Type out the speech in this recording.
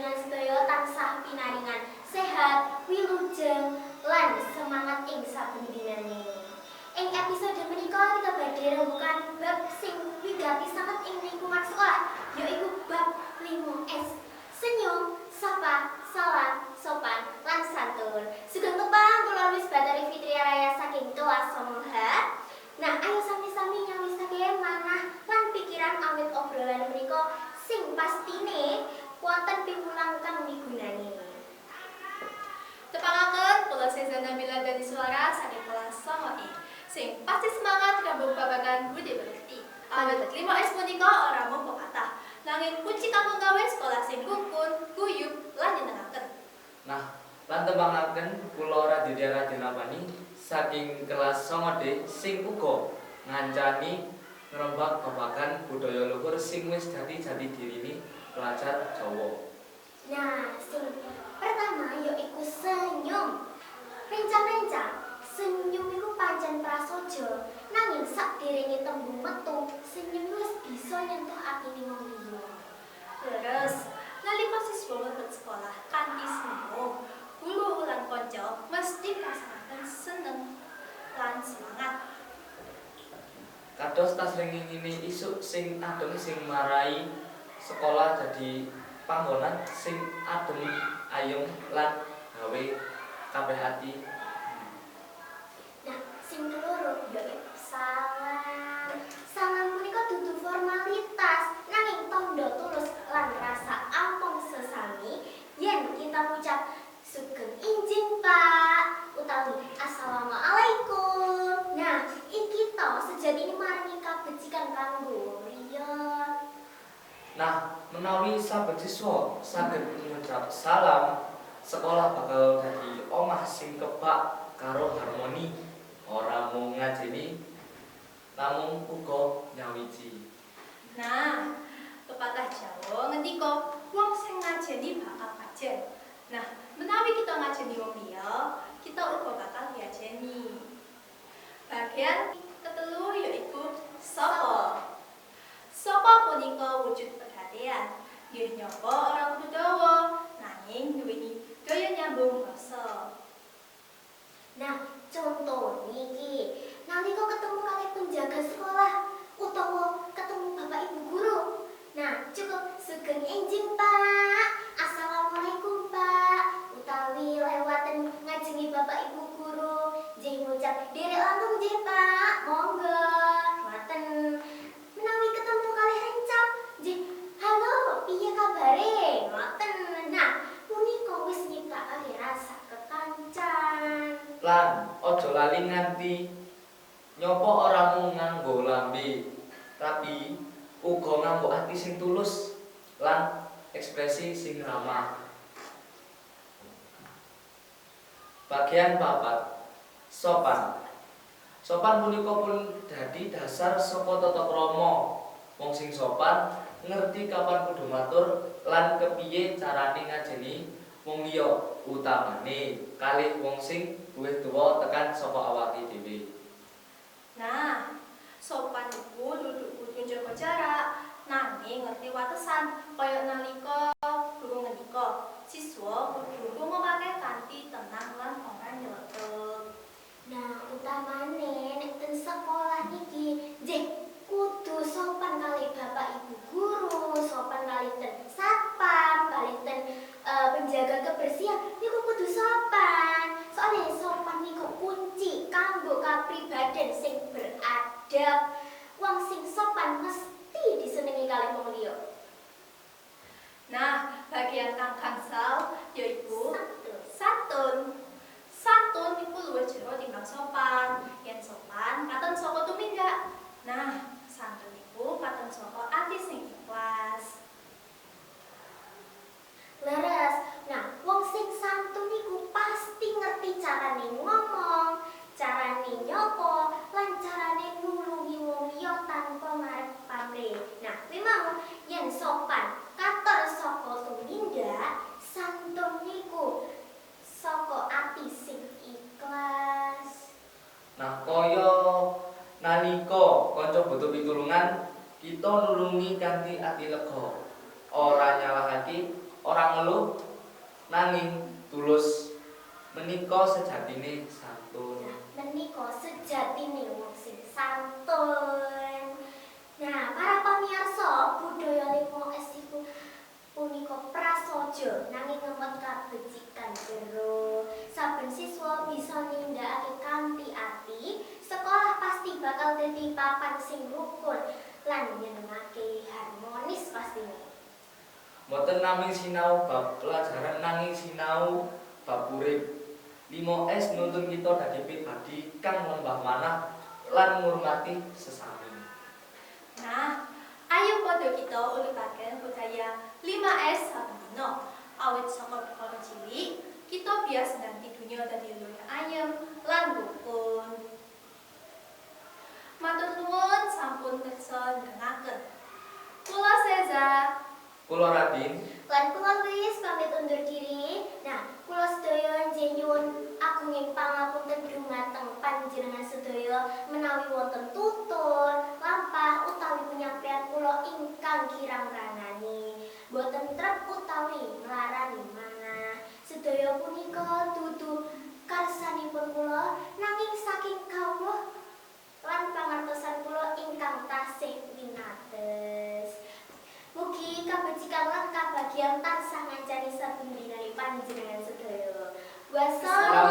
panjenengan sedaya tansah pinaringan sehat, wilujeng lan semangat ing saben dinane. Ing episode menika kita badhe rembukan bab sing wigati sanget ing lingkungan sekolah, yaiku bab 5S. Senyum, sapa, salam, sopan, lan santun. Sugeng tepang kula wis Batari Fitria Raya saking kelas 9H. Nah, ayo sami-sami nyawisake manah lan pikiran awit obrolan menika sing pastine wonten piwulang kang migunani. Tepangaken kula Seza Nabila dari suara saking kelas 9I. Sing pasti semangat kanggo babagan budi pekerti. Awit 5S punika ora mung pepatah, nanging kunci kanggo gawe sekolah sing rukun, guyub, lan nyenengaken. Nah, lan tembangaken kula Raditya Radinapani saking kelas 9D sing uga ngancani ngrembak babagan budaya luhur sing wis dadi jati dirini pelajar Jawa. Nah, sing pertama yaiku senyum. Rencang-rencang, senyum iku pancen prasaja, nanging sakderenge tembung metu, senyum wis bisa nyentuh atine wong liya. Terus, nalika siswa mlebet sekolah kanthi senyum, guru lan kanca mesti kasangaken seneng lan semangat. Kados tas ringing isuk sing adem sing marai sekolah dadi panggonan sing adem ayung lan gawe kabeh ati. Nah, sing keloro yaiku salam. Salam punika dudu formalitas, nanging tanda tulus lan rasa ampun sesami yen kita ngucap sugeng injing Pak utawi assalamualaikum. Nah, iki to sejatine maringi kabecikan kanggo liya. Nah, menawi saben siswa saged ngucap salam, sekolah bakal dadi omah sing kebak karo harmoni, ora mung ngajeni namung uga nyawiji. Nah, pepatah Jawa ngendika wong sing ngajeni bakal kajen. Nah, menawi kita ngajeni wong liya, kita uga bakal diajeni. Bagian ketelu yaiku sapa. Sapa punika wujud Nggih nyapa ora kudu dawa, nanging duweni daya nyambung basa. Nah, contoh niki, nalika ketemu kali penjaga sekolah utawa ketemu bapak ibu guru. Nah, cukup sugeng enjing Pak. Assalamualaikum Pak. Utawi lewaten ngajengi bapak ibu guru, jeng ngucap derek langsung jeng Pak. Monggo. Ngoten. Menawi ketemu kali rencang, jeng halo, piye kabare? Ngoten. Nah, punika wis nyiptakake rasa kekancan. Lan lali nganti nyopo ora mung nganggo lambe, tapi uga nganggo ati sing tulus lan ekspresi sing ramah. Bagian papat sopan. Sopan punika pun dadi dasar saka tata krama. Wong sing sopan ngerti kapan kudu matur lan kepiye carane ngajeni wong liya utamane kalih wong sing luwih tuwa tekan saka awake dhewe. Nah, sopan iku duduk kudu njaga jarak, nanging ngerti watesan kaya nalika guru ngendika, siswa kudu ngomongake kanthi tenang lan ora nyeletuk. Nah, utamane nek ten sekolah niki, jek kudu sopan kali bapak ibu guru, sopan kali ten satpam, kali ten eh, penjaga kebersihan, niku kudu sopan. Soalnya sopan niku kunci kanggo kapribaden sing beradab. Wong sing sopan mesti disenengi kali wong liya. Nah, bagian kang kangsal yaiku kaya nalika kanca butuh pitulungan kita nulungi kanthi ati lega ora nyalahake ora ngeluh nanging tulus menika sejatine santun Menika sejatine wong sing santun. Nah, para pamirsa, budaya limo es iku punika prasaja nanging ngemot kabecikan jero. Saben siswa bisa nindakake kanthi ati, sekolah pasti dadi papan sing rukun lan nyenengake harmonis pastinya. Mboten namung sinau bab pelajaran nanging sinau bab urip. 5S nuntun kita dadi pribadi kang lembah manah lan ngurmati sesami. Nah, ayo padha kita uripaken budaya 5S saben dina. Awit saka perkara cilik, kita bias nanti dunia dadi luwih ayem lan rukun. Matur sampun pirsa ndengaken. Kula Seza, Kula Radin Lan kula wis pamit undur diri. Nah, kula sedaya njenengan nyuwun agunging pangapunten dumateng panjenengan sedaya menawi wonten tutur, lampah utawi penyampaian kula ingkang kirang ranani. Boten trep utawi nglarani manah. Sedaya punika dudu São